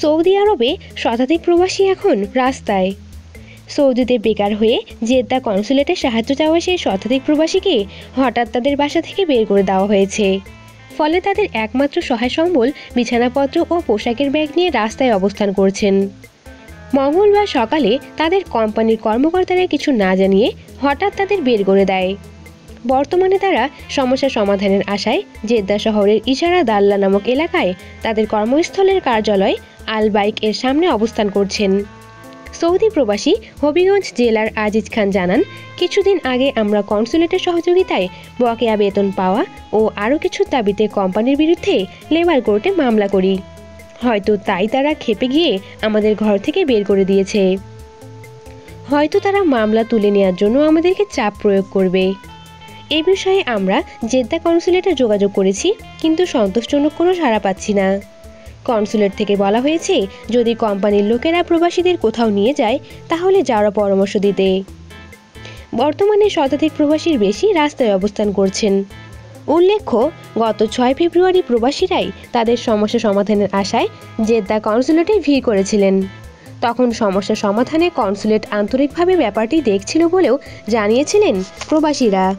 Saudi আরবে শতাধিক প্রবাসী এখন রাস্তায়। সৌদিতে বেকার হয়ে জেদ্দা কনসুলেটে সাহায্য চাওয়া সেই শতাধিক প্রবাসীকে হঠাৎ তাদের বাসা থেকে বের করে দেওয়া হয়েছে। ফলে তাদের একমাত্র সহায় সম্বল বিছানাপত্র ও পোশাকের ব্যাগ নিয়ে রাস্তায় অবস্থান করছেন। মঙ্গলবার সকালে তাদের কোম্পানির কর্মকর্তারা কিছু না জানিয়ে হঠাৎ তাদের বের করে দেয়। বর্তমানে তারা সমস্যা সমাধানের আশায় জেদ্দা শহরের ইশারা দাল্লা নামক এলাকায় তাদের কর্মস্থলের কার্যালয় আল বাইক এর সামনে অবস্থান করছেন। সৌদি প্রবাসী হবিগঞ্জ জেলার আজিজ খান জানান, কিছুদিন আগে আমরা কনসুলেটের সহযোগিতায় বকেয়া বেতন পাওয়া ও আরও কিছু দাবিতে কোম্পানির বিরুদ্ধে লেবার কোর্টে মামলা করি। হয়তো তাই তারা খেপে গিয়ে আমাদের ঘর থেকে বের করে দিয়েছে। হয়তো তারা মামলা তুলে নেওয়ার জন্য আমাদেরকে চাপ প্রয়োগ করবে। এ বিষয়ে আমরা জেদ্দা কনসুলেটে যোগাযোগ করেছি, কিন্তু সন্তোষজনক কোনো সাড়া পাচ্ছি না। কনসুলেট থেকে বলা হয়েছে, যদি কোম্পানির লোকেরা প্রবাসীদের কোথাও নিয়ে যায়, তাহলে যাওয়ার পরামর্শ দিতে। বর্তমানে শতাধিক প্রবাসীর বেশি রাস্তায় অবস্থান করছেন। উল্লেখ্য, গত ছয় ফেব্রুয়ারি প্রবাসীরাই তাদের সমস্যা সমাধানের আশায় জেদ্দা কনসুলেটে ভিড় করেছিলেন। তখন সমস্যা সমাধানে কনসুলেট আন্তরিকভাবে ব্যাপারটি দেখছিল বলেও জানিয়েছিলেন প্রবাসীরা।